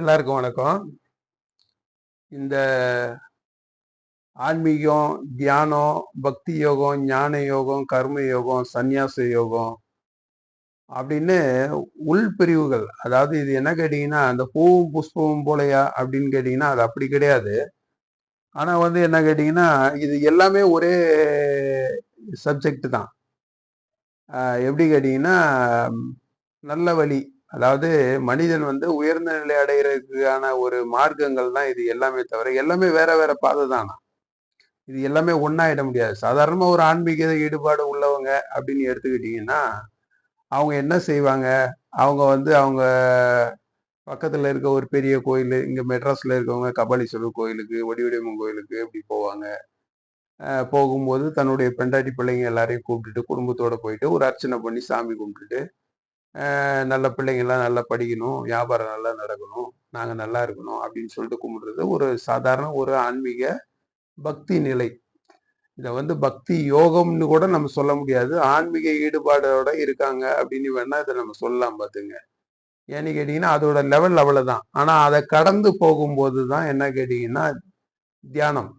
எல்லாருக்கும் வணக்கம். இந்த ஆன்மீகம் தியானம் பக்தி யோகம் ஞான யோகம் கர்ம யோகம் சந்நியாச யோகம் அப்படின்னு உள் பிரிவுகள். அதாவது இது என்ன கேட்டீங்கன்னா அந்த பூவும் புஷ்பமும் போலையா அப்படின்னு கேட்டீங்கன்னா அது அப்படி கிடையாது. ஆனால் வந்து என்ன கேட்டிங்கன்னா இது எல்லாமே ஒரே சப்ஜெக்ட் தான். எப்படி கேட்டிங்கன்னா நல்ல வழி அதாவது மனிதன் வந்து உயர்ந்த நிலை அடைகிறதுக்கான ஒரு மார்க்கங்கள் தான் இது எல்லாமே தவிர எல்லாமே வேற வேற பாதை தானா. இது எல்லாமே ஒன்றாயிட முடியாது. சாதாரணமாக ஒரு ஆன்மீக ஈடுபாடு உள்ளவங்க அப்படின்னு எடுத்துக்கிட்டீங்கன்னா அவங்க என்ன செய்வாங்க? அவங்க வந்து அவங்க பக்கத்தில் இருக்க ஒரு பெரிய கோயில் இங்கே மெட்ராஸில் இருக்கவங்க கபாலீஸ்வரர் கோயிலுக்கு வடிவடிவம்மன் கோயிலுக்கு இப்படி போவாங்க. போகும்போது தன்னுடைய பெண்டாட்டி பிள்ளைங்க எல்லாரையும் கூப்பிட்டுட்டு குடும்பத்தோடு போயிட்டு ஒரு அர்ச்சனை பண்ணி சாமி கும்பிட்டுட்டு நல்ல பிள்ளைங்கள்லாம் நல்லா படிக்கணும் வியாபாரம் நல்லா நடக்கணும் நாங்கள் நல்லா இருக்கணும் அப்படின்னு சொல்லிட்டு கும்பிடுறது ஒரு சாதாரண ஒரு ஆன்மீக பக்தி நிலை. இதை வந்து பக்தி யோகம்னு கூட நம்ம சொல்ல முடியாது. ஆன்மீக ஈடுபாடோட இருக்காங்க அப்படின்னு வேணா இதை நம்ம சொல்லலாம் பார்த்துங்க. ஏன்னு கேட்டிங்கன்னா அதோட லெவல் அவ்வளோதான் ஆனால் அதை கடந்து போகும்போது தான் என்ன கேட்டிங்கன்னா தியானம்.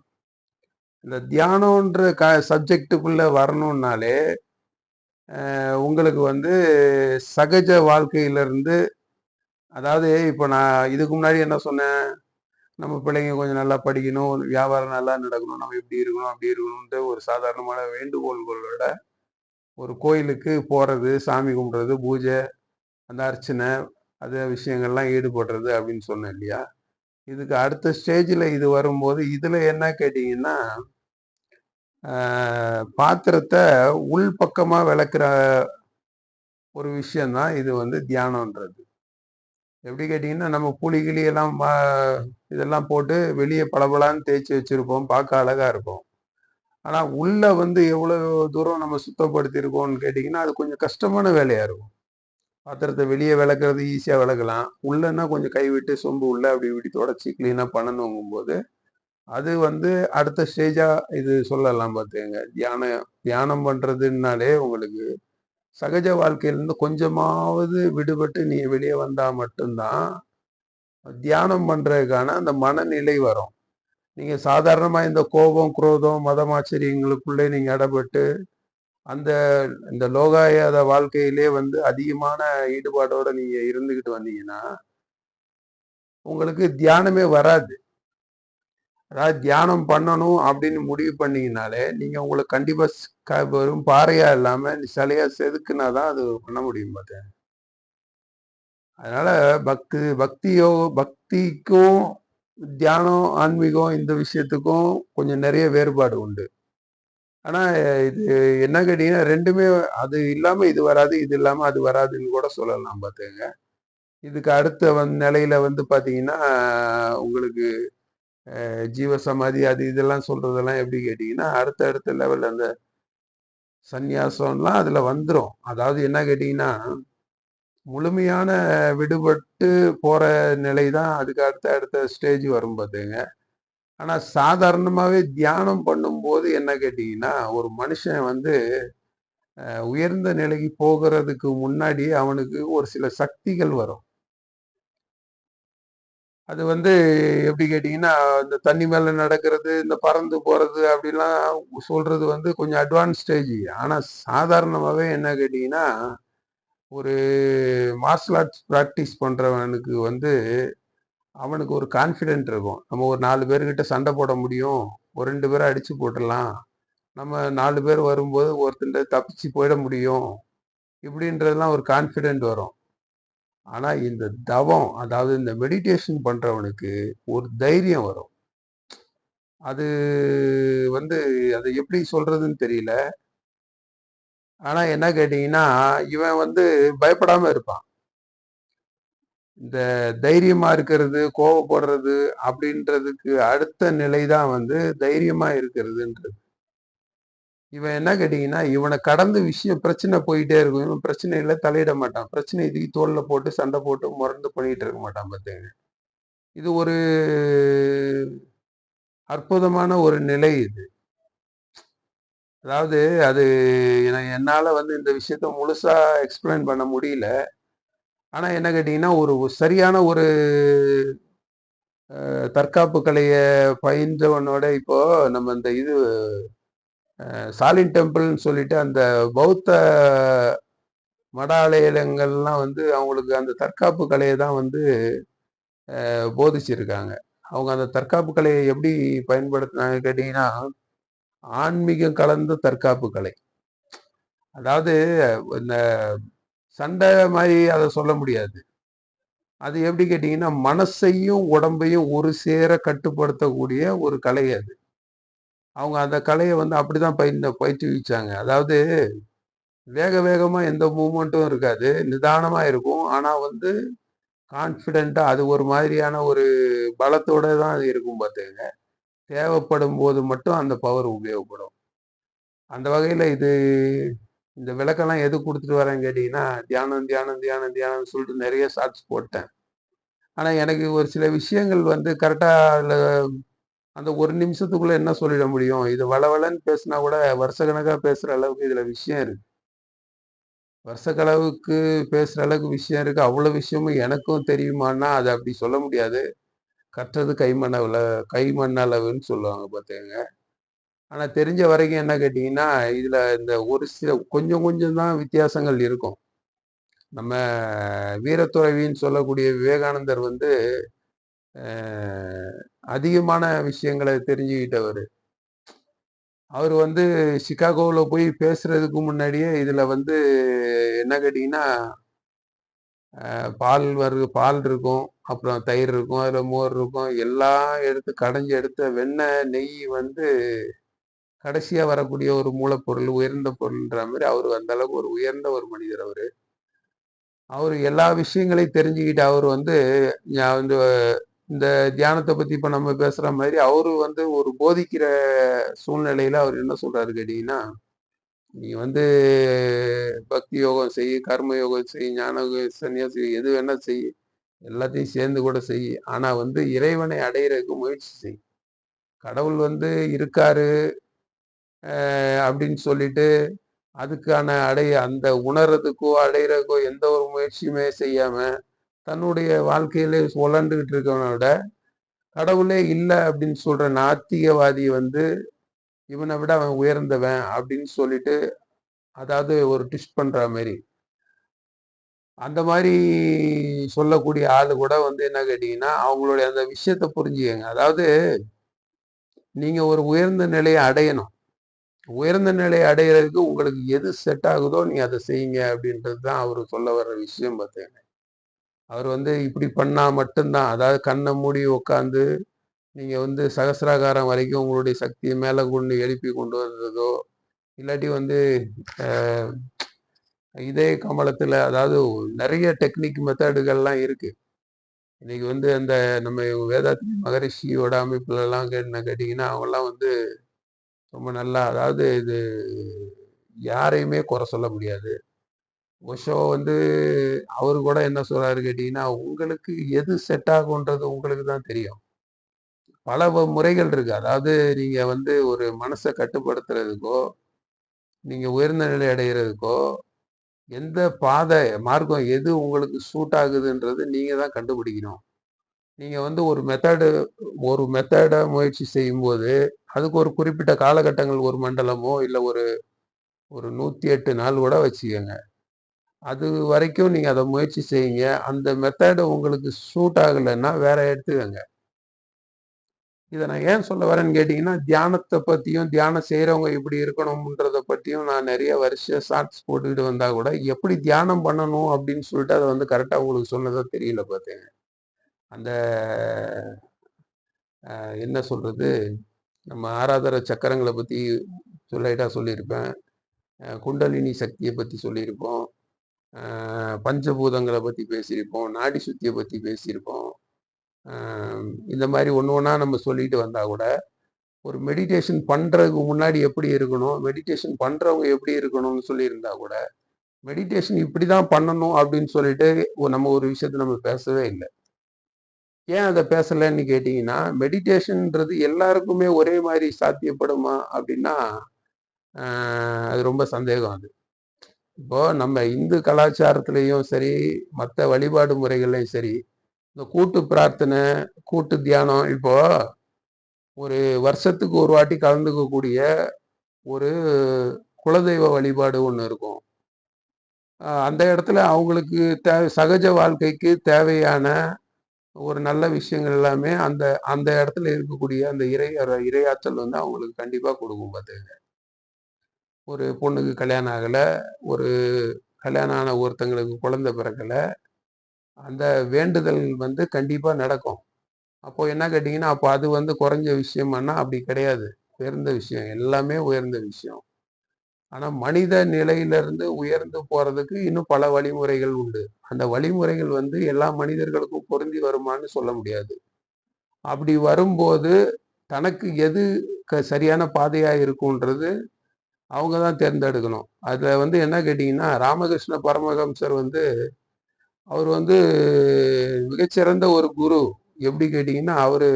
இந்த தியானம்ன்ற க சப்ஜெக்டுக்குள்ளே வரணும்னாலே உங்களுக்கு வந்து சகஜ வாழ்க்கையிலிருந்து அதாவது இப்போ நான் இதுக்கு முன்னாடி என்ன சொன்னேன்? நம்ம பிள்ளைங்க கொஞ்சம் நல்லா படிக்கணும் வியாபாரம் நல்லா நடக்கணும் நம்ம இப்படி இருக்கணும் அப்படி இருக்கணும்ன்ற ஒரு சாதாரணமான வேண்டுகோள்களோட ஒரு கோயிலுக்கு போகிறது சாமி கும்பிட்றது பூஜை அந்த அர்ச்சனை அது விஷயங்கள்லாம் ஈடுபடுறது அப்படின்னு சொன்னேன் இல்லையா? இதுக்கு அடுத்த ஸ்டேஜில் இது வரும்போது இதில் என்ன கேட்டிங்கன்னா பாத்திரத்தை உள் பக்கமாக விளக்குற ஒரு விஷயந்தான் இது வந்து தியானம்ன்றது. எப்படி கேட்டிங்கன்னா நம்ம புளி கிளியெல்லாம் இதெல்லாம் போட்டு வெளியே பளபளான்னு தேய்ச்சி வச்சுருப்போம் பார்க்க அழகாக இருக்கும். ஆனால் உள்ளே வந்து எவ்வளோ தூரம் நம்ம சுத்தப்படுத்தியிருக்கோம்னு கேட்டிங்கன்னா அது கொஞ்சம் கஷ்டமான வேலையாக இருக்கும். பாத்திரத்தை வெளியே விளக்குறது ஈஸியாக விளக்கலாம். உள்ளன்னா கொஞ்சம் கை விட்டு சொம்பு உள்ள அப்படி இப்படி தொடச்சி க்ளீனாக பண்ணணுங்கும்போது அது வந்து அடுத்த ஸ்டேஜாக இது சொல்லலாம் பார்த்துக்கங்க தியானம் தியானம் பண்ணுறதுனாலே உங்களுக்கு சகஜ வாழ்க்கையிலேருந்து கொஞ்சமாவது விடுபட்டு நீ வெளியே வந்தால் மட்டும்தான் தியானம் பண்ணுறதுக்கான அந்த மனநிலை வரும். நீங்கள் சாதாரணமாக இந்த கோபம் குரோதம் மதமாச்சரியங்களுக்குள்ளே நீங்கள் இடப்பட்டு அந்த இந்த லோகாயாத வாழ்க்கையிலே வந்து அதிகமான ஈடுபாடோடு நீங்கள் இருந்துக்கிட்டு வந்தீங்கன்னா உங்களுக்கு தியானமே வராது. அதாவது தியானம் பண்ணணும் அப்படின்னு முடிவு பண்ணீங்கனாலே நீங்க உங்களுக்கு கண்டிப்பா வெறும் பாறையா இல்லாம சிலையா செதுக்குனாதான் அது பண்ண முடியும் பார்த்தேன் அதனால பக்தி பக்தியோ பக்திக்கும் தியானம் ஆன்மீகம் இந்த விஷயத்துக்கும் கொஞ்சம் நிறைய வேறுபாடு உண்டு. ஆனா இது என்ன கேட்டீங்கன்னா ரெண்டுமே அது இல்லாம இது வராது இது இல்லாம அது வராதுன்னு கூட சொல்லலாம் பார்த்துங்க இதுக்கு அடுத்த வந்து நிலையில வந்து பாத்தீங்கன்னா உங்களுக்கு ஜீவ சமாதி அது இதெல்லாம் சொல்றதெல்லாம் எப்படி கேட்டீங்கன்னா அடுத்த அடுத்த லெவலில் அந்த சந்நியாசம்லாம் அதுல வந்துடும் அதாவது என்ன கேட்டீங்கன்னா முழுமையான விடுபட்டு போற நிலை தான் அதுக்கு அடுத்த அடுத்த ஸ்டேஜ் வரும் பார்த்துங்க ஆனா சாதாரணமாவே தியானம் பண்ணும்போது என்ன கேட்டீங்கன்னா ஒரு மனுஷன் வந்து உயர்ந்த நிலைக்கு போகிறதுக்கு முன்னாடி அவனுக்கு ஒரு சில சக்திகள் வரும். அது வந்து எப்படி கேட்டீங்கன்னா இந்த தண்ணி மேல நடக்கிறது இந்த பறந்து போறது அப்படிலாம் சொல்றது வந்து கொஞ்சம் அட்வான்ஸ் ஸ்டேஜ் ஆனா சாதாரணமாகவே என்ன கேட்டீங்கன்னா ஒரு மார்ஷல் ஆர்ட்ஸ் ப்ராக்டிஸ் பண்றவனுக்கு வந்து அவனுக்கு ஒரு கான்ஃபிடென்ட் இருக்கும். நம்ம ஒரு நாலு பேர்கிட்ட சண்டை போட முடியும். ஒரு ரெண்டு பேரை அடிச்சு போட்டுடலாம். நம்ம நாலு பேர் வரும்போது ஒருத்தர் தப்பிச்சு போயிட முடியும். இப்படின்றதெல்லாம் ஒரு கான்ஃபிடென்ட் வரும். ஆனா இந்த தவம் அதாவது இந்த மெடிடேஷன் பண்றவனுக்கு ஒரு தைரியம் வரும். அது வந்து அதை எப்படி சொல்றதுன்னு தெரியல. ஆனா என்ன கேட்டீங்கன்னா இவன் வந்து பயப்படாம இருப்பான். இந்த தைரியமா இருக்கிறது கோவப்படுறது அப்படின்றதுக்கு அடுத்த நிலை தான் வந்து தைரியமா இருக்கிறதுன்றது. இவன் என்ன கேட்டீங்கன்னா இவனை கடந்து விஷயம் பிரச்சனை போயிட்டே இருக்கும். இவன் பிரச்சனையில தலையிட மாட்டான். பிரச்சனை இதுக்கு தோல்ல போட்டு சண்டை போட்டு முரண்டு பண்ணிட்டு இருக்க மாட்டான் பார்த்தீங்க இது ஒரு அற்புதமான ஒரு நிலை இது. அதாவது அது என- என்னால வந்து இந்த விஷயத்த முழுசா எக்ஸ்பிளைன் பண்ண முடியல. ஆனா என்ன கேட்டீங்கன்னா, ஒரு சரியான ஒரு தற்காப்பு கலையை பயின்றவனோட இப்போ நம்ம இந்த இது சாலின் டெம்பிள்னு சொல்லிட்டு அந்த பௌத்த மட ஆலயங்கள்லாம் வந்து அவங்களுக்கு அந்த தற்காப்பு கலையை தான் வந்து போதிச்சிருக்காங்க. அவங்க அந்த தற்காப்பு கலையை எப்படி பயன்படுத்துனாங்க கேட்டீங்கன்னா, ஆன்மீகம் கலந்த தற்காப்பு கலை. அதாவது இந்த சண்டை மாதிரி அதை சொல்ல முடியாது. அது எப்படி கேட்டிங்கன்னா மனசையும், உடம்பையும் ஒரு சேர கட்டுப்படுத்தக்கூடிய ஒரு கலை அது. அவங்க அந்த கலையை வந்து அப்படிதான் பயின்ற பயிற்றுவிச்சாங்க. அதாவது வேக வேகமாக எந்த மூமெண்ட்டும் இருக்காது. நிதானமாக இருக்கும். ஆனால் வந்து கான்ஃபிடெண்ட்டாக அது ஒரு மாதிரியான ஒரு பலத்தோட தான் அது இருக்கும் தேவைப்படும் போது மட்டும் அந்த பவர் உபயோகப்படும். அந்த வகையில் இது இந்த விளக்கெல்லாம் எது கொடுத்துட்டு வரேன்னு கேட்டிங்கன்னா தியானம், தியானம், தியானம், தியானம்னு சொல்லிட்டு நிறைய ஷார்ட்ஸ் போட்டேன். ஆனால் எனக்கு ஒரு சில விஷயங்கள் வந்து கரெக்டாக அதில் அந்த ஒரு நிமிஷத்துக்குள்ள என்ன சொல்லிட முடியும்? இது வளவளன்னு பேசினா கூட வருஷக்கணக்கா பேசுற அளவுக்கு இதுல விஷயம் இருக்கு. வருஷக்களவுக்கு பேசுற அளவுக்கு விஷயம் இருக்கு. அவ்வளோ விஷயமும் எனக்கும் தெரியுமான்னா, அதை அப்படி சொல்ல முடியாது. கற்றது கைமண் அள கைமண் அளவுன்னு சொல்லுவாங்க பாத்துக்கங்க. ஆனா தெரிஞ்ச வரைக்கும் என்ன கேட்டீங்கன்னா, இதுல இந்த ஒரு சில கொஞ்சம் கொஞ்சம் தான் வித்தியாசங்கள் இருக்கும். நம்ம வீரத்துறவின்னு சொல்லக்கூடிய விவேகானந்தர் வந்து அதிகமான விஷயங்களை தெரிஞ்சுக்கிட்டவர் அவர் வந்து சிக்காகோவில் போய் பேசுறதுக்கு முன்னாடியே இதில் வந்து என்ன கேட்டிங்கன்னா பால் வரு பால் இருக்கும். அப்புறம் தயிர் இருக்கும். அதில் மோர் இருக்கும். எல்லாம் எடுத்து கடைஞ்சி எடுத்த வெண்ணெய், நெய் வந்து கடைசியாக வரக்கூடிய ஒரு மூலப்பொருள், உயர்ந்த பொருள்ன்ற மாதிரி அவர் அந்த அளவுக்கு ஒரு உயர்ந்த ஒரு மனிதர் அவர் அவர் எல்லா விஷயங்களையும் தெரிஞ்சுக்கிட்டு அவர் வந்து நான் வந்து இந்த தியானத்தை பத்தி இப்ப நம்ம பேசுற மாதிரி அவரு வந்து ஒரு போதிக்கிற சூழ்நிலையில அவர் என்ன சொல்றாரு கேட்டீங்கன்னா, "நீ வந்து பக்தி யோகம் செய், கர்ம யோகம் செய், ஞான சன்னியாசி எது வேணா செய். எல்லாத்தையும் சேர்ந்து கூட செய். ஆனா வந்து இறைவனை அடையிறதுக்கு முயற்சி செய். கடவுள் வந்து இருக்காரு அப்படின்னு சொல்லிட்டு, அதுக்கான அடைய அந்த உணர்றதுக்கோ, அடையிறதுக்கோ எந்த ஒரு முயற்சியுமே செய்யாம, தன்னுடைய வாழ்க்கையிலே உழண்டுகிட்டு இருக்கவன விட, கடவுளே இல்லை அப்படின்னு சொல்ற நாத்திகவாதி வந்து, இவனை விட அவன் உயர்ந்தவன் அப்படின்னு சொல்லிட்டு, அதாவது ஒரு டிஸ்ட் பண்ற மாதிரி அந்த மாதிரி சொல்லக்கூடிய ஆளு கூட வந்து என்ன கேட்டீங்கன்னா, அவங்களுடைய அந்த விஷயத்த புரிஞ்சுக்கங்க. அதாவது நீங்க ஒரு உயர்ந்த நிலையை அடையணும். உயர்ந்த நிலையை அடையறதுக்கு உங்களுக்கு எது செட் ஆகுதோ நீங்க அதை செய்யுங்க அப்படின்றது தான் அவர் சொல்ல வர்ற விஷயம் பார்த்தீங்கன்னா அவர் வந்து இப்படி பண்ணால் மட்டும்தான் அதாவது கண்ணை மூடி உட்காந்து, நீங்கள் வந்து சகசிராகாரம் வரைக்கும் உங்களுடைய சக்தியை மேலே கொண்டு எழுப்பி கொண்டு வர்றதோ, இல்லாட்டி வந்து இதே கமலத்தில் அதாவது நிறைய டெக்னிக் மெத்தடுகள்லாம் இருக்குது இன்னைக்கு வந்து அந்த நம்ம வேதாத்ரி மகரிஷியோட அமைப்புலலாம் என்ன கேட்டிங்கன்னா அவங்கலாம் வந்து ரொம்ப நல்லா அதாவது இது யாரையுமே குறை சொல்ல முடியாது. ஓஷோ வந்து அவரு கூட என்ன சொல்றாரு கேட்டீங்கன்னா, உங்களுக்கு எது செட் ஆகுன்றது உங்களுக்கு தான் தெரியும். பல முறைகள் இருக்கு. அதாவது நீங்க வந்து ஒரு மனசை கட்டுப்படுத்துறதுக்கோ, நீங்க உயர்ந்த நிலை அடைகிறதுக்கோ எந்த பாதை, மார்க்கம் எது உங்களுக்கு சூட் ஆகுதுன்றது நீங்க தான் கண்டுபிடிக்கணும். நீங்க வந்து ஒரு மெத்தடு ஒரு மெத்தடை முயற்சி செய்யும்போது, அதுக்கு ஒரு குறிப்பிட்ட காலகட்டங்கள் ஒரு மண்டலமோ, இல்லை ஒரு ஒரு 108 நாள் கூட வச்சுக்கோங்க அது வரைக்கும் நீங்க அதை முயற்சி செய்யுங்க. அந்த மெத்தடை உங்களுக்கு சூட் ஆகலைன்னா வேற எடுத்துக்கங்க. இதை நான் ஏன் சொல்ல வரேன்னு கேட்டிங்கன்னா தியானத்தை பற்றியும் தியானம் செய்கிறவங்க எப்படி இருக்கணும்ன்றத பற்றியும் நான் நிறைய வருஷ ஷார்ட்ஸ் போட்டுக்கிட்டு வந்தால் கூட, எப்படி தியானம் பண்ணணும் அப்படின்னு சொல்லிட்டு அதை வந்து கரெக்டாக உங்களுக்கு சொன்னதாக தெரியல பார்த்தேங்க அந்த என்ன சொல்கிறது நம்ம ஆராதர சக்கரங்களை பற்றி சொல்லிட்டா சொல்லியிருப்பேன். குண்டலினி சக்தியை பற்றி சொல்லியிருப்போம். பஞ்சபூதங்களை பற்றி பேசியிருப்போம். நாடி சுத்தியை பற்றி பேசியிருப்போம். இந்த மாதிரி ஒன்று ஒன்றா நம்ம சொல்லிட்டு வந்தால் கூட, ஒரு மெடிடேஷன் பண்ணுறதுக்கு முன்னாடி எப்படி இருக்கணும்? மெடிடேஷன் பண்ணுறவங்க எப்படி இருக்கணும்னு சொல்லியிருந்தா கூட, மெடிடேஷன் இப்படி தான் பண்ணணும் அப்படின்னு சொல்லிட்டு நம்ம ஒரு விஷயத்த நம்ம பேசவே இல்லை ஏன் அதை பேசலைன்னு கேட்டிங்கன்னா மெடிடேஷன்ன்றது எல்லாருக்குமே ஒரே மாதிரி சாத்தியப்படுமா? அப்படின்னா, அது ரொம்ப சந்தேகம் அது. இப்போ நம்ம இந்து கலாச்சாரத்திலையும் சரி மற்ற வழிபாடு முறைகள்லையும் சரி இந்த கூட்டு பிரார்த்தனை கூட்டு தியானம் இப்போ ஒரு வருஷத்துக்கு ஒரு வாட்டி கலந்துக்கக்கூடிய ஒரு குலதெய்வ வழிபாடு ஒன்று இருக்கும். அந்த இடத்துல அவங்களுக்கு தே சகஜ வாழ்க்கைக்கு தேவையான ஒரு நல்ல விஷயங்கள் எல்லாமே அந்த அந்த இடத்துல இருக்கக்கூடிய அந்த இறை இறையாற்றல் வந்து அவங்களுக்கு கண்டிப்பாக கொடுக்கும் பார்த்துங்க ஒரு பொண்ணுக்கு கல்யாணம் ஆகலை ஒரு கல்யாணம் ஆன ஒருத்தங்களுக்கு குழந்த பிறக்கலை அந்த வேண்டுதல் வந்து கண்டிப்பாக நடக்கும். அப்போது என்ன கேட்டிங்கன்னா அப்போ அது வந்து குறைஞ்ச விஷயமானா அப்படி கிடையாது. உயர்ந்த விஷயம் எல்லாமே உயர்ந்த விஷயம். ஆனால் மனித நிலையிலிருந்து உயர்ந்து போகிறதுக்கு இன்னும் பல வழிமுறைகள் உண்டு. அந்த வழிமுறைகள் வந்து எல்லா மனிதர்களுக்கும் பொருந்தி வருமான்னு சொல்ல முடியாது. அப்படி வரும்போது தனக்கு எது க- சரியான பாதையாக இருக்கும்ன்றது அவங்க தான் தேர்ந்தெடுக்கணும். அதில் வந்து என்ன கேட்டிங்கன்னா ராமகிருஷ்ண பரமஹம்சர் வந்து அவர் வந்து மிகச்சிறந்த ஒரு குரு. எப்படி கேட்டிங்கன்னா அவர்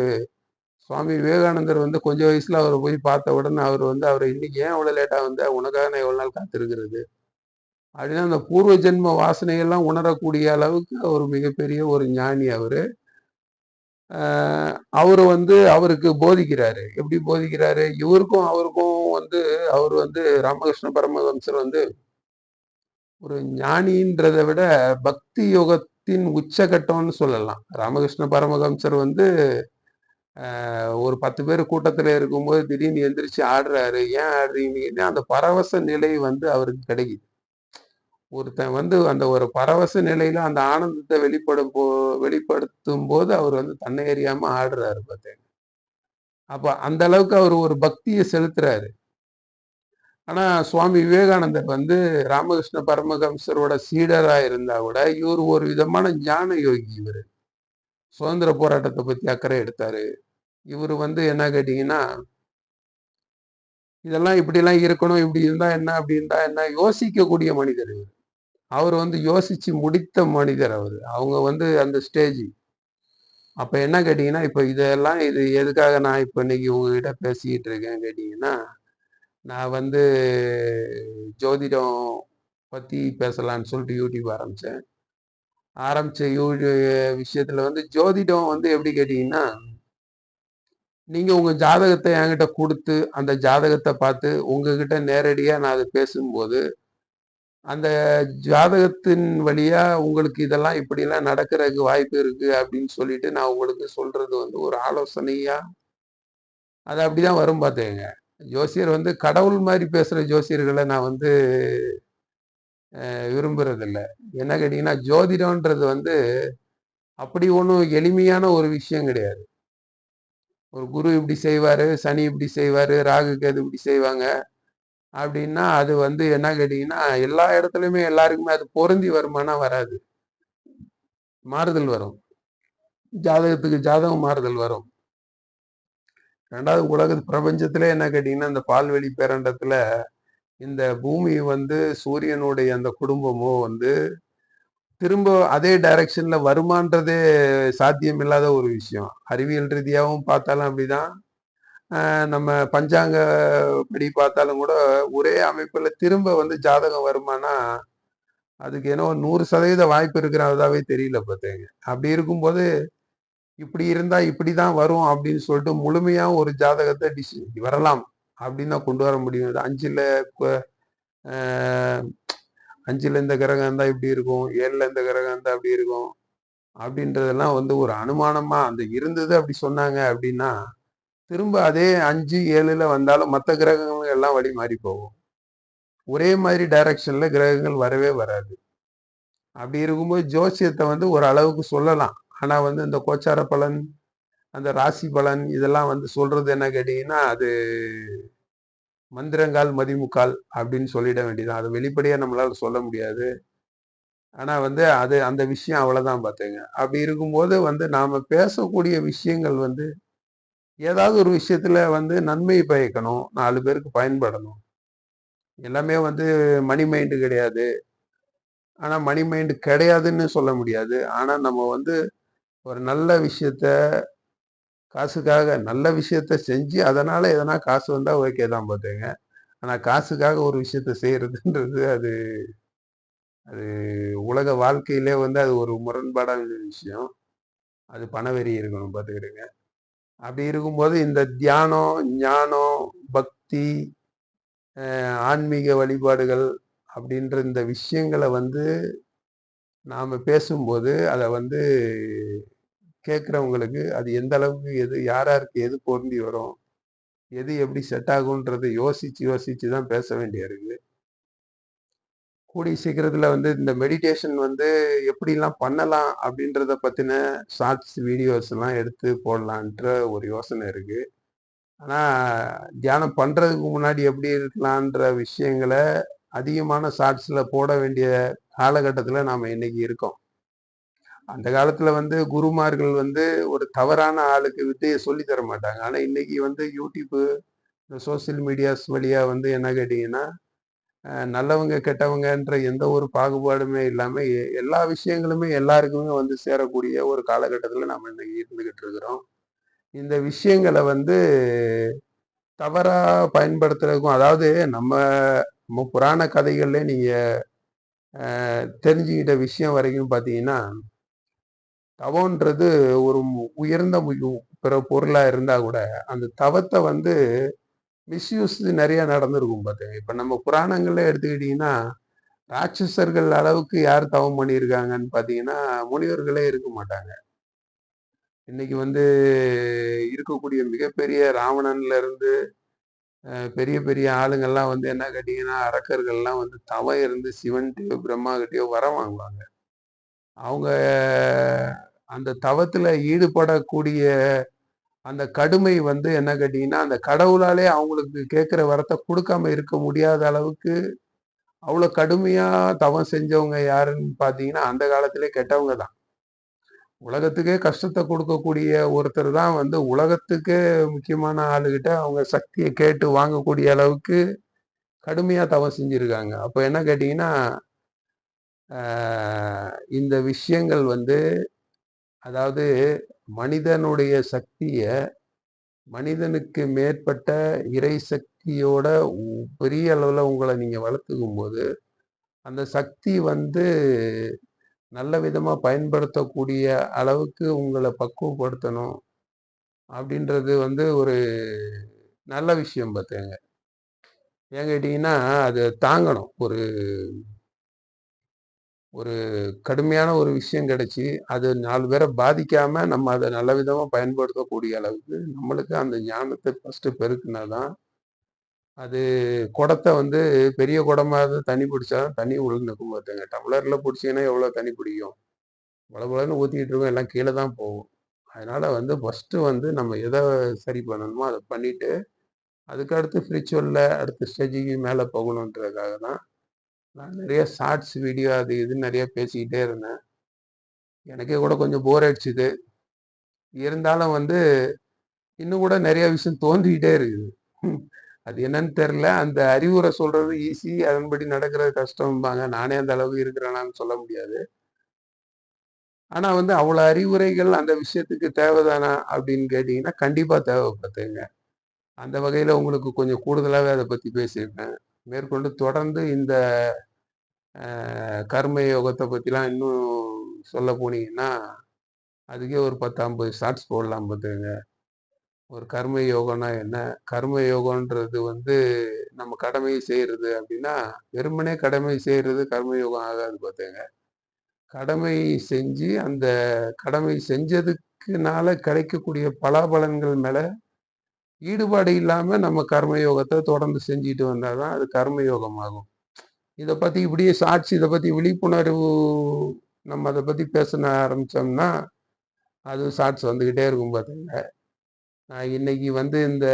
சுவாமி விவேகானந்தர் வந்து கொஞ்சம் வயசில் அவரை போய் பார்த்த உடனே அவர் வந்து அவரை இன்னைக்கு ஏன் அவ்வளோ லேட்டாக வந்தால் உனக்காக நான் எவ்வளோ நாள் காத்திருக்கிறது? அப்படின்னா அந்த பூர்வ ஜென்ம வாசனையெல்லாம் உணரக்கூடிய அளவுக்கு அவர் மிகப்பெரிய ஒரு ஞானி அவர். அவர் வந்து அவருக்கு போதிக்கிறாரு. எப்படி போதிக்கிறாரு? இவருக்கும் அவருக்கும் வந்து அவர் வந்து ராமகிருஷ்ண பரமஹம்சர் வந்து ஒரு ஞானின்றதை விட பக்தி யோகத்தின் உச்சகட்டம்னு சொல்லலாம். ராமகிருஷ்ண பரமஹம்சர் வந்து ஒரு பத்து பேர் கூட்டத்தில் இருக்கும்போது திடீர்னு எந்திரிச்சு ஆடுறாரு. ஏன் ஆடுறீங்கன்னா அந்த பரவச நிலை வந்து அவருக்கு கிடைக்குது. ஒருத்தன் வந்து அந்த ஒரு பரவச நிலையில அந்த ஆனந்தத்தை வெளிப்படும் போ வெளிப்படுத்தும் போது அவர் வந்து தன்னை அறியாம ஆடுறாரு பார்த்தேன் அப்ப அந்த அளவுக்கு அவர் ஒரு பக்தியை செலுத்துறாரு. ஆனா சுவாமி விவேகானந்தர் வந்து ராமகிருஷ்ண பரமஹம்சரோட சீடரா இருந்தா கூட இவர் ஒரு விதமான ஞான யோகி இவர். சுதந்திர போராட்டத்தை பத்தி அக்கறை எடுத்தாரு. இவர் வந்து என்ன கேட்டீங்கன்னா இதெல்லாம் இப்படிலாம் இருக்கணும் இப்படி இருந்தா என்ன அப்படி இருந்தா என்ன? யோசிக்கக்கூடிய மனிதர் இவர். அவர் வந்து யோசிச்சு முடித்த மனிதர் அவர். அவங்க வந்து அந்த ஸ்டேஜ் அப்போ என்ன கேட்டிங்கன்னா இப்போ இதெல்லாம் இது எதுக்காக நான் இப்போ இன்னைக்கு உங்ககிட்ட பேசிக்கிட்டு இருக்கேன் கேட்டிங்கன்னா நான் வந்து ஜோதிடம் பற்றி பேசலான்னு சொல்லிட்டு யூடியூப் ஆரம்பித்தேன் ஆரம்பித்த யூ விஷயத்தில் வந்து ஜோதிடம் வந்து எப்படி கேட்டிங்கன்னா நீங்கள் உங்கள் ஜாதகத்தை என்கிட்ட கொடுத்து அந்த ஜாதகத்தை பார்த்து உங்ககிட்ட நேரடியாக நான் அதை பேசும்போது அந்த ஜாதகத்தின் வழியா உங்களுக்கு இதெல்லாம் இப்படிலாம் நடக்கிறதுக்கு வாய்ப்பு இருக்கு அப்படின்னு சொல்லிட்டு நான் உங்களுக்கு சொல்றது வந்து ஒரு ஆலோசனையா? அது அப்படிதான் வரும் பார்த்துக்கங்க ஜோசியர் வந்து கடவுள் மாதிரி பேசுற ஜோசியர்களை நான் வந்து விரும்புறது இல்லை என்ன கேட்டீங்கன்னா ஜோதிடம்ன்றது வந்து அப்படி ஒன்றும் எளிமையான ஒரு விஷயம் கிடையாது. ஒரு குரு இப்படி செய்வாரு சனி இப்படி செய்வாரு ராகு கேது இப்படி செய்வாங்க. அப்படின்னா அது வந்து என்ன கேட்டீங்கன்னா எல்லா இடத்துலையுமே எல்லாருக்குமே அது பொருந்தி வருமானா வராது. மாறுதல் வரும். ஜாதகத்துக்கு ஜாதகம் மாறுதல் வரும். ரெண்டாவது உலக பிரபஞ்சத்துல என்ன கேட்டீங்கன்னா இந்த பால்வெளி பேரண்டத்துல இந்த பூமி வந்து சூரியனுடைய அந்த குடும்பமோ வந்து திரும்ப அதே டைரக்ஷன்ல வருமானன்றதே சாத்தியம் இல்லாத ஒரு விஷயம். அறிவியல் ரீதியாகவும் பார்த்தாலும் அப்படிதான். நம்ம பஞ்சாங்க படி பார்த்தாலும் கூட ஒரே அமைப்புல திரும்ப வந்து ஜாதகம் வருமானா அதுக்கு ஏன்னோ நூறு சதவீத வாய்ப்பு இருக்கிறதாவே தெரியல பார்த்தேங்க. அப்படி இருக்கும்போது இப்படி இருந்தா இப்படிதான் வரும் அப்படின்னு சொல்லிட்டு முழுமையா ஒரு ஜாதகத்தை டிசி வரலாம் அப்படின்னு தான் கொண்டு வர முடியும். அஞ்சுல கு- அஞ்சுல இந்த கிரகம் இருந்தா இப்படி இருக்கும் ஏழுல இந்த கிரகம் இருந்தா அப்படி இருக்கும் அப்படின்றதெல்லாம் வந்து ஒரு அனுமானமா அந்த இருந்தது அப்படி சொன்னாங்க அப்படின்னா திரும்ப அதே அஞ்சு ஏழுல வந்தாலும் மற்ற கிரகங்கள் எல்லாம் வழி மாறி போகும். ஒரே மாதிரி டைரக்ஷன்ல கிரகங்கள் வரவே வராது. அப்படி இருக்கும்போது ஜோசியத்தை வந்து ஒரு அளவுக்கு சொல்லலாம். ஆனா வந்து இந்த கோச்சார பலன் அந்த ராசி பலன் இதெல்லாம் வந்து சொல்றது என்ன கேட்டீங்கன்னா அது மந்திரங்கால் மதிமுக்கால் அப்படின்னு சொல்லிட வேண்டியதான் அது வெளிப்படையா நம்மளால சொல்ல முடியாது. ஆனா வந்து அது அந்த விஷயம் அவ்வளவுதான் பார்த்தேங்க. அப்படி இருக்கும்போது வந்து நாம பேசக்கூடிய விஷயங்கள் வந்து ஏதாவது ஒரு விஷயத்துல வந்து நன்மை பயக்கணும் நாலு பேருக்கு பயன்படணும். எல்லாமே வந்து மணி மைண்டு கிடையாது. ஆனால் மணி மைண்டு கிடையாதுன்னு சொல்ல முடியாது. ஆனால் நம்ம வந்து ஒரு நல்ல விஷயத்த காசுக்காக நல்ல விஷயத்த செஞ்சு அதனால் எதனா காசு வந்தால் ஓகே தான் பார்த்துங்க ஆனால் காசுக்காக ஒரு விஷயத்த செய்கிறதுன்றது அது அது உலக வாழ்க்கையிலே வந்து அது ஒரு முரண்பாடான விஷயம். அது பணவெறி இருக்கணும் பார்த்துக்கிடுங்க அப்படி இருக்கும்போது இந்த தியானம் ஞானம் பக்தி ஆன்மீக வழிபாடுகள் அப்படின்ற இந்த விஷயங்களை வந்து நாம் பேசும்போது அதை வந்து கேட்குறவங்களுக்கு அது எந்த அளவுக்கு எது யாராருக்கு எது பொருந்தி வரும் எது எப்படி செட் ஆகுன்றதை யோசித்து யோசித்து தான் பேச வேண்டிய இருக்குது. கூடிய சீக்கிரத்தில் வந்து இந்த மெடிடேஷன் வந்து எப்படிலாம் பண்ணலாம் அப்படின்றத பற்றின ஷார்ட்ஸ் வீடியோஸ்லாம் எடுத்து போடலான்ற ஒரு யோசனை இருக்குது ஆனால் தியானம் பண்ணுறதுக்கு முன்னாடி எப்படி இருக்கலான்ற விஷயங்களை அதிகமான ஷார்ட்ஸில் போட வேண்டிய காலகட்டத்தில் நாம் இன்னைக்கு இருக்கோம். அந்த காலத்தில் வந்து குருமார்கள் வந்து ஒரு தவறான ஆளுக்கு வித்தையை சொல்லித்தர தர மாட்டாங்க. ஆனால் இன்னைக்கு வந்து யூடியூப்பு இந்த சோசியல் மீடியாஸ் வழியாக வந்து என்ன கேட்டிங்கன்னா நல்லவங்க கெட்டவங்கன்ற எந்த ஒரு பாகுபாடுமே இல்லாமல் எல்லா விஷயங்களுமே எல்லாருக்குமே வந்து சேரக்கூடிய ஒரு காலகட்டத்தில் நம்ம இன்னைக்கு இருந்துகிட்டு இருக்கிறோம். இந்த விஷயங்களை வந்து தவறாக பயன்படுத்துறதுக்கும் அதாவது நம்ம நம்ம புராண கதைகள்ல நீங்கள் தெரிஞ்சுக்கிட்ட விஷயம் வரைக்கும் பார்த்தீங்கன்னா தவன்றது ஒரு உயர்ந்த பிற பொருளாக இருந்தால் கூட அந்த தவத்தை வந்து மிஸ்யூஸ் நிறைய நடந்திருக்கும் பார்த்தீங்க. இப்ப நம்ம புராணங்கள்ல எடுத்துக்கிட்டீங்கன்னா ராட்சசர்கள் அளவுக்கு யார் தவம் பண்ணியிருக்காங்கன்னு பார்த்தீங்கன்னா முனிவர்களே இருக்க மாட்டாங்க. இன்னைக்கு வந்து இருக்கக்கூடிய மிகப்பெரிய ராவணன்ல இருந்து பெரிய பெரிய ஆளுங்கள்லாம் வந்து என்ன கேட்டீங்கன்னா அரக்கர்கள்லாம் வந்து தவம் இருந்து சிவன்கிட்டயோ பிரம்மா கிட்டயோ வர வாங்குவாங்க. அவங்க அந்த தவத்துல ஈடுபடக்கூடிய அந்த கடுமை வந்து என்ன கேட்டீங்கன்னா அந்த கடவுளாலே அவங்களுக்கு கேட்குற வரத்தை கொடுக்காம இருக்க முடியாத அளவுக்கு அவ்வளோ கடுமையாக தவம் செஞ்சவங்க யாருன்னு பார்த்தீங்கன்னா அந்த காலத்திலே கெட்டவங்க தான். உலகத்துக்கே கஷ்டத்தை கொடுக்கக்கூடிய ஒருத்தர் தான் வந்து உலகத்துக்கே முக்கியமான ஆளுகிட்ட அவங்க சக்தியை கேட்டு வாங்கக்கூடிய அளவுக்கு கடுமையாக தவம் செஞ்சுருக்காங்க. அப்போ என்ன கேட்டிங்கன்னா இந்த விஷயங்கள் வந்து அதாவது மனிதனுடைய சக்தியை மனிதனுக்கு மேற்பட்ட இறை சக்தியோட பெரிய அளவில் உங்களை நீங்கள் வளர்த்துக்கும் போது அந்த சக்தி வந்து நல்ல விதமாக பயன்படுத்தக்கூடிய அளவுக்கு உங்களை பக்குவப்படுத்தணும் அப்படின்றது வந்து ஒரு நல்ல விஷயம் பார்த்துங்க ஏன் கேட்டிங்கன்னா அது தாங்கணும். ஒரு ஒரு கடுமையான ஒரு விஷயம் கிடைச்சி அது நாலு பேரை பாதிக்காம நம்ம அதை நல்ல விதமாக பயன்படுத்தக்கூடிய அளவுக்கு நம்மளுக்கு அந்த ஞானத்தை ஃபஸ்ட்டு பெருக்குனா தான் அது குடத்தை வந்து பெரிய குடமாக இருந்து தண்ணி பிடிச்சா தண்ணி உழுந்துக்கும் பார்த்துங்க டம்ளரில் பிடிச்சிங்கன்னா எவ்வளோ தண்ணி பிடிக்கும்? பலபலன்னு ஊற்றிக்கிட்டு இருக்கோம் எல்லாம் கீழே தான் போகும். அதனால் வந்து ஃபஸ்ட்டு வந்து நம்ம எதை சரி பண்ணணுமோ அதை பண்ணிவிட்டு அதுக்கு அடுத்து ஸ்பிரிச்சுவலில் அடுத்த ஸ்டேஜுக்கு மேலே போகணுன்றதுக்காக தான் நான் நிறைய ஷார்ட்ஸ் வீடியோ அது இது நிறைய பேசிக்கிட்டே இருந்தேன். எனக்கே கூட கொஞ்சம் போர் அடிச்சுது. இருந்தாலும் வந்து இன்னும் கூட நிறைய விஷயம் தோன்றிக்கிட்டே இருக்குது. அது என்னன்னு தெரில அந்த அறிவுரை சொல்றது ஈஸி அதன்படி நடக்கிறது கஷ்டம்பாங்க. நானே அந்த அளவுக்கு இருக்கிறேனான்னு சொல்ல முடியாது. ஆனா வந்து அவ்வளோ அறிவுரைகள் அந்த விஷயத்துக்கு தேவைதானா அப்படின்னு கேட்டிங்கன்னா கண்டிப்பாக தேவைப்படுத்துங்க அந்த வகையில் உங்களுக்கு கொஞ்சம் கூடுதலாகவே அதை பற்றி பேசியிருக்கேன். மேற்கொண்டு தொடர்ந்து இந்த கர்ம யோகத்தை பற்றிலாம் இன்னும் சொல்ல போனீங்கன்னா அதுக்கே ஒரு பத்து ஐம்பது ஷார்ட்ஸ் போடலாம் பார்த்துக்கங்க. ஒரு கர்ம யோகம்னா என்ன? கர்ம யோகன்றது வந்து நம்ம கடமையை செய்கிறது அப்படின்னா வெறுமனே கடமை செய்கிறது கர்ம யோகம் ஆகாது பார்த்துங்க கடமை செஞ்சு அந்த கடமை செஞ்சதுக்குனால கிடைக்கக்கூடிய பலாபலன்கள் மேலே ஈடுபாடு இல்லாமல் நம்ம கர்ம யோகத்தை தொடர்ந்து செஞ்சுட்டு வந்தால் தான் அது கர்ம இதை பற்றி இப்படியே சாட்சி இதை பற்றி விழிப்புணர்வு நம்ம அதை பற்றி பேச ஆரம்பித்தோம்னா அது ஷார்ட்ஸ் வந்துக்கிட்டே இருக்கும் பார்த்துங்க நான் இன்னைக்கு வந்து இந்த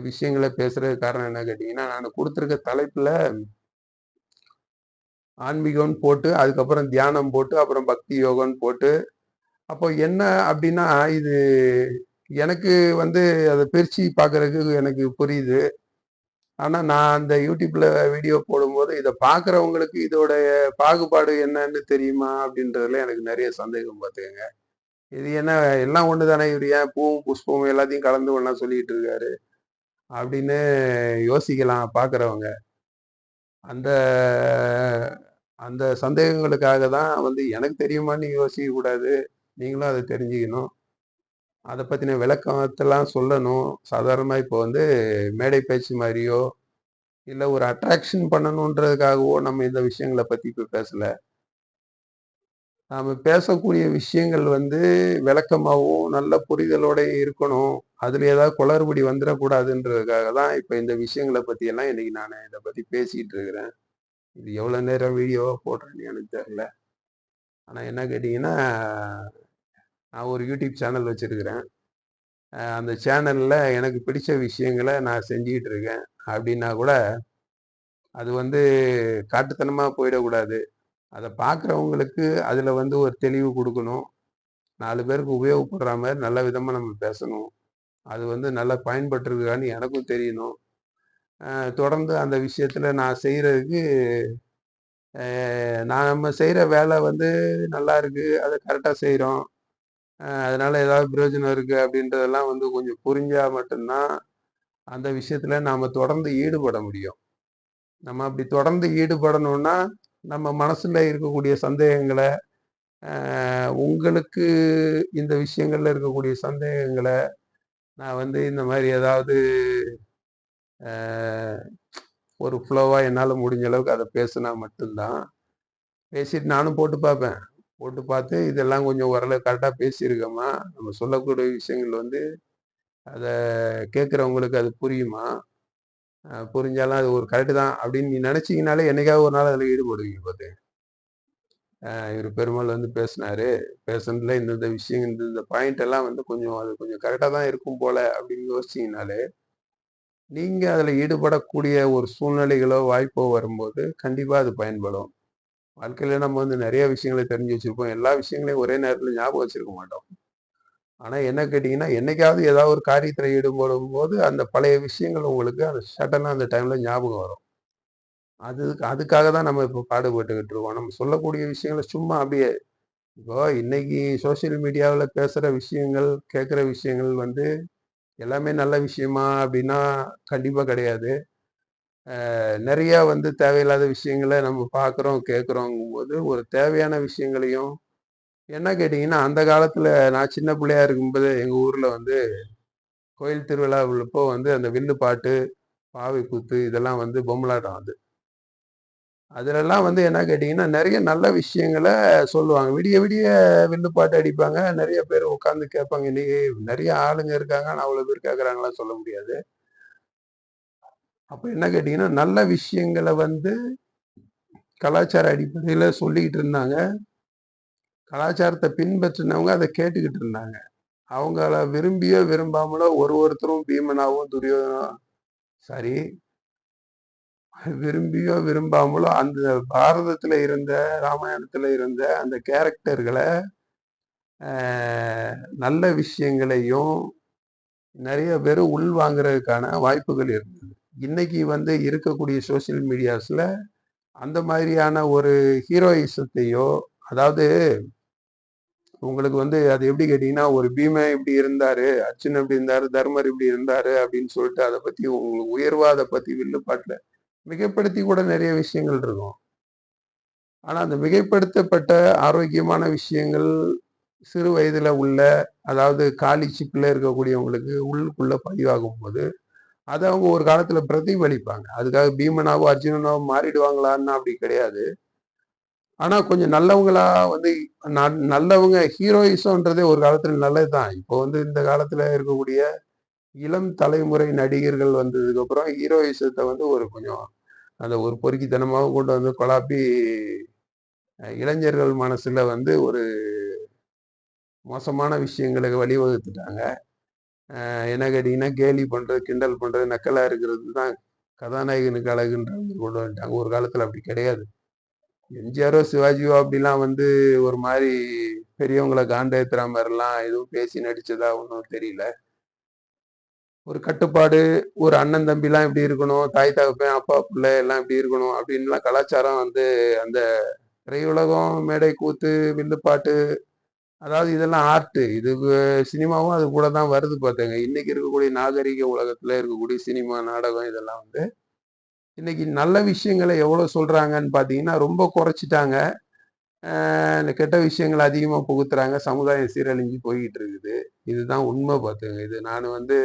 விஷயங்களை பேசுறது காரணம் என்ன கேட்டிங்கன்னா நான் கொடுத்துருக்க தலைப்பில் ஆன்மீகம்னு போட்டு அதுக்கப்புறம் தியானம் போட்டு அப்புறம் பக்தி யோகம்னு போட்டு அப்போ என்ன அப்படின்னா இது எனக்கு வந்து அதை பிரித்து பார்க்குறதுக்கு எனக்கு புரியுது. ஆனால் நான் அந்த யூடியூப்பில் வீடியோ போடும்போது இதை பார்க்குறவங்களுக்கு இதோடைய பாகுபாடு என்னன்னு தெரியுமா அப்படின்றதுல எனக்கு நிறைய சந்தேகம் பார்த்துக்கங்க. இது என்ன எல்லாம் ஒன்று தானே இவர்? ஏன் பூவும் புஷ்பமும் எல்லாத்தையும் கலந்து ஒன்றா சொல்லிகிட்டு இருக்காரு? அப்படின்னு யோசிக்கலாம் பார்க்குறவங்க அந்த அந்த சந்தேகங்களுக்காக தான் வந்து எனக்கு தெரியுமான்னு யோசிக்கக்கூடாது. நீங்களும் அதை தெரிஞ்சுக்கணும். அதை பற்றின விளக்கத்தெல்லாம் சொல்லணும். சாதாரணமாக இப்போ வந்து மேடை பேச்சு மாதிரியோ இல்லை ஒரு அட்ராக்ஷன் பண்ணணுன்றதுக்காகவோ நம்ம இந்த விஷயங்களை பற்றி இப்போ பேசலை. நாம் பேசக்கூடிய விஷயங்கள் வந்து விளக்கமாகவும் நல்ல புரிதலோட இருக்கணும். அதில் ஏதாவது குளறுபடி வந்துடக்கூடாதுன்றதுக்காக தான் இப்போ இந்த விஷயங்களை பற்றியெல்லாம் இன்னைக்கு நான் இதை பற்றி பேசிகிட்டு இருக்கிறேன். இது எவ்வளோ நேரம் வீடியோவாக போடுறேன்னு எனக்கு தெரில ஆனால் என்ன கேட்டிங்கன்னா நான் ஒரு யூடியூப் சேனல் வச்சுருக்கிறேன். அந்த சேனலில் எனக்கு பிடிச்ச விஷயங்களை நான் செஞ்சுக்கிட்டு இருக்கேன். அப்படின்னா கூட அது வந்து காட்டுத்தனமாக போயிடக்கூடாது. அதை பார்க்குறவங்களுக்கு அதில் வந்து ஒரு தெளிவு கொடுக்கணும். நாலு பேருக்கு உபயோகப்படுற மாதிரி நல்ல விதமாக நம்ம பேசணும். அது வந்து நல்லா பயன்பட்டுருக்கான்னு எனக்கும் தெரியணும். தொடர்ந்து அந்த விஷயத்தில் நான் செய்கிறதுக்கு நான் நம்ம செய்கிற வேலை வந்து நல்லா இருக்குது அதை கரெக்டாக செய்கிறோம் அதனால ஏதாவது பிரயோஜனம் இருக்குது அப்படின்றதெல்லாம் வந்து கொஞ்சம் புரிஞ்சால் மட்டும்தான் அந்த விஷயத்தில் நாம் தொடர்ந்து ஈடுபட முடியும். நம்ம அப்படி தொடர்ந்து ஈடுபடணும்னா நம்ம மனசில் இருக்கக்கூடிய சந்தேகங்களை உங்களுக்கு இந்த விஷயங்கள்ல இருக்கக்கூடிய சந்தேகங்களை நான் வந்து இந்த மாதிரி ஏதாவது ஒரு ஃப்ளோவாக என்னால் முடிஞ்ச அளவுக்கு அதை பேசுனா மட்டும்தான். பேசிட்டு நானும் போட்டு பார்ப்பேன். போட்டு பார்த்து இதெல்லாம் கொஞ்சம் ஓரளவு கரெக்டாக பேசியிருக்கோமா நம்ம சொல்லக்கூடிய விஷயங்கள் வந்து அதை கேட்குறவங்களுக்கு அது புரியுமா? புரிஞ்சாலும் அது ஒரு கரெக்டு தான் அப்படின்னு நீ நினச்சிங்கனாலே என்னைக்காவது ஒரு நாள் அதில் ஈடுபடுவீங்க பார்த்து. இவர் பெருமாள் வந்து பேசினாரு. பேசுனதுல இந்தந்த விஷயம் இந்த இந்த பாயிண்ட் எல்லாம் வந்து கொஞ்சம் அது கொஞ்சம் கரெக்டாக தான் இருக்கும் போல அப்படின்னு யோசிச்சிங்கனாலே நீங்கள் அதில் ஈடுபடக்கூடிய ஒரு சூழ்நிலைகளோ வாய்ப்போ வரும்போது கண்டிப்பாக அது பயன்படும். வாழ்க்கையில் நம்ம வந்து நிறைய விஷயங்களை தெரிஞ்சு வச்சுருப்போம். எல்லா விஷயங்களையும் ஒரே நேரத்தில் ஞாபகம் வச்சுருக்க மாட்டோம். ஆனால் என்ன கேட்டிங்கன்னா என்னைக்காவது ஏதாவது ஒரு காரியத்தில் ஈடுபடும் போது அந்த பழைய விஷயங்கள் உங்களுக்கு அந்த சடனாக அந்த டைமில் ஞாபகம் வரும். அது அதுக்காக தான் நம்ம இப்போ பாடுபட்டுக்கிட்டு இருக்கோம். நம்ம சொல்லக்கூடிய விஷயங்களை சும்மா அப்படியே இப்போ இன்னைக்கு சோசியல் மீடியாவில் பேசுகிற விஷயங்கள் கேட்குற விஷயங்கள் வந்து எல்லாமே நல்ல விஷயமா அப்படின்னா கண்டிப்பாக கிடையாது. நிறையா வந்து தேவையில்லாத விஷயங்களை நம்ம பார்க்குறோம் கேட்குறோங்கும் போது ஒரு தேவையான விஷயங்களையும் என்ன கேட்டிங்கன்னா அந்த காலத்தில் நான் சின்ன பிள்ளையா இருக்கும்போது எங்கள் ஊரில் வந்து கோயில் திருவிழா உள்ளப்போ வந்து அந்த வில்லு பாட்டு பாவை கூத்து இதெல்லாம் வந்து பொம்மலாட்டம் அது. அதுலலாம் வந்து என்ன கேட்டிங்கன்னா நிறைய நல்ல விஷயங்களை சொல்லுவாங்க. விடிய விடிய வில்லு பாட்டு அடிப்பாங்க. நிறைய பேர் உட்காந்து கேட்பாங்க. இன்னைக்கு நிறைய ஆளுங்க இருக்காங்க. ஆனால் அவ்வளோ பேர் கேட்குறாங்களாம் சொல்ல முடியாது. அப்போ என்ன கேட்டிங்கன்னா நல்ல விஷயங்களை வந்து கலாச்சார அடிப்படையில் சொல்லிக்கிட்டு இருந்தாங்க. கலாச்சாரத்தை பின்பற்றினவங்க அதை கேட்டுக்கிட்டு இருந்தாங்க. அவங்கள விரும்பியோ விரும்பாமலோ ஒரு ஒருத்தரும் பீமனாவும் துரியோதனோ சரி விரும்பியோ விரும்பாமலோ அந்த பாரதத்துல இருந்த ராமாயணத்துல இருந்த அந்த கேரக்டர்களை நல்ல விஷயங்களையும் நிறைய பேர் உள்வாங்கிறதுக்கான வாய்ப்புகள் இருந்தது. இன்னைக்கு வந்து இருக்கக்கூடிய சோசியல் மீடியாஸில் அந்த மாதிரியான ஒரு ஹீரோயிசத்தையோ அதாவது உங்களுக்கு வந்து அது எப்படி கேட்டீங்கன்னா ஒரு பீமை இப்படி இருந்தார் அர்ச்சன் இப்படி இருந்தார் தர்மர் இப்படி இருந்தார் அப்படின்னு சொல்லிட்டு அதை பற்றி உங்களுக்கு உயர்வா அதை பற்றி வில்லுப்பாட்டில் மிகைப்படுத்தி கூட நிறைய விஷயங்கள் இருக்கும். ஆனால் அந்த மிகைப்படுத்தப்பட்ட ஆரோக்கியமான விஷயங்கள் சிறு வயதில் உள்ள அதாவது காலி சிப்பில் இருக்கக்கூடியவங்களுக்கு உள்ளுக்குள்ளே பதிவாகும் போது அதை அவங்க ஒரு காலத்துல பிரதிபலிப்பாங்க. அதுக்காக பீமனாவோ அர்ஜுனனாவோ மாறிடுவாங்களான்னு அப்படி கிடையாது. ஆனா கொஞ்சம் நல்லவங்களா வந்து நல்லவங்க ஹீரோயிசம்ன்றதே ஒரு காலத்துல நல்லதுதான். இப்போ வந்து இந்த காலத்துல இருக்கக்கூடிய இளம் தலைமுறை நடிகர்கள் வந்ததுக்கு அப்புறம் ஹீரோயிசத்தை வந்து ஒரு கொஞ்சம் அந்த ஒரு பொறுக்கித்தனமாக கொண்டு வந்து கொலாப்பி இளைஞர்கள் மனசுல வந்து ஒரு மோசமான விஷயங்களுக்கு வழிவகுத்துட்டாங்க. என்ன கேட்டிங்கன்னா கேலி பண்ணுறது கிண்டல் பண்ணுறது நக்கலாக இருக்கிறது தான் கதாநாயகனுக்கு அழகுன்றது கொண்டு வந்துட்டாங்க. ஒரு காலத்தில் அப்படி கிடையாது. எம்ஜிஆரோ சிவாஜியோ அப்படிலாம் வந்து ஒரு மாதிரி பெரியவங்களை காண்டேத்துற மாதிரிலாம் எதுவும் பேசி நடிச்சதா ஒன்றும் தெரியல. ஒரு கட்டுப்பாடு ஒரு அண்ணன் தம்பிலாம் இப்படி இருக்கணும் தாய் தகப்பேன் அப்பா பிள்ளை எல்லாம் இப்படி இருக்கணும் அப்படின்லாம் கலாச்சாரம் வந்து அந்த திரையுலகம் மேடை கூத்து வில்லுப்பாட்டு அதாவது இதெல்லாம் ஆர்ட்டு இது சினிமாவும் அது கூட தான் வருது பார்த்தேங்க. இன்னைக்கு இருக்கக்கூடிய நாகரிக உலகத்துல இருக்கக்கூடிய சினிமா நாடகம் இதெல்லாம் வந்து இன்னைக்கு நல்ல விஷயங்களை எவ்வளோ சொல்றாங்கன்னு பார்த்தீங்கன்னா ரொம்ப குறைச்சிட்டாங்க. இந்த கெட்ட விஷயங்களை அதிகமாக புகுத்துறாங்க. சமுதாயம் சீரழிஞ்சு போய்கிட்டு இருக்குது. இதுதான் உண்மை பார்த்துங்க. இது நான் வந்து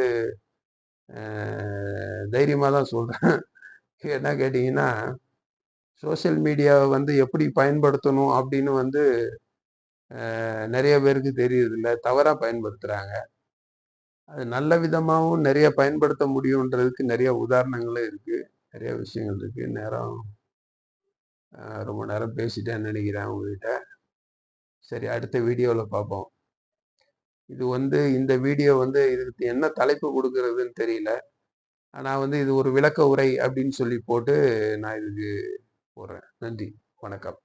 தைரியமாக தான் சொல்கிறேன் என்ன கேட்டிங்கன்னா சோஷியல் மீடியாவை வந்து எப்படி பயன்படுத்தணும் அப்படின்னு வந்து நிறைய பேருக்கு தெரியறதில்ல தவறாக பயன்படுத்துகிறாங்க அது நல்ல விதமாகவும் நிறைய பயன்படுத்த முடியுன்றதுக்கு நிறைய உதாரணங்களும் இருக்குது நிறைய விஷயங்கள் இருக்குது நேரம் ரொம்ப நேரம் பேசிட்டேன்னு நினைக்கிறேன் உங்ககிட்ட. சரி அடுத்த வீடியோவில் பார்ப்போம் இது வந்து இந்த வீடியோ வந்து இதுக்கு என்ன தலைப்பு கொடுக்கறதுன்னு தெரியல. ஆனால் வந்து இது ஒரு விளக்க உரை அப்படின்னு சொல்லி போட்டு நான் இதுக்கு போடுறேன். நன்றி. வணக்கம்.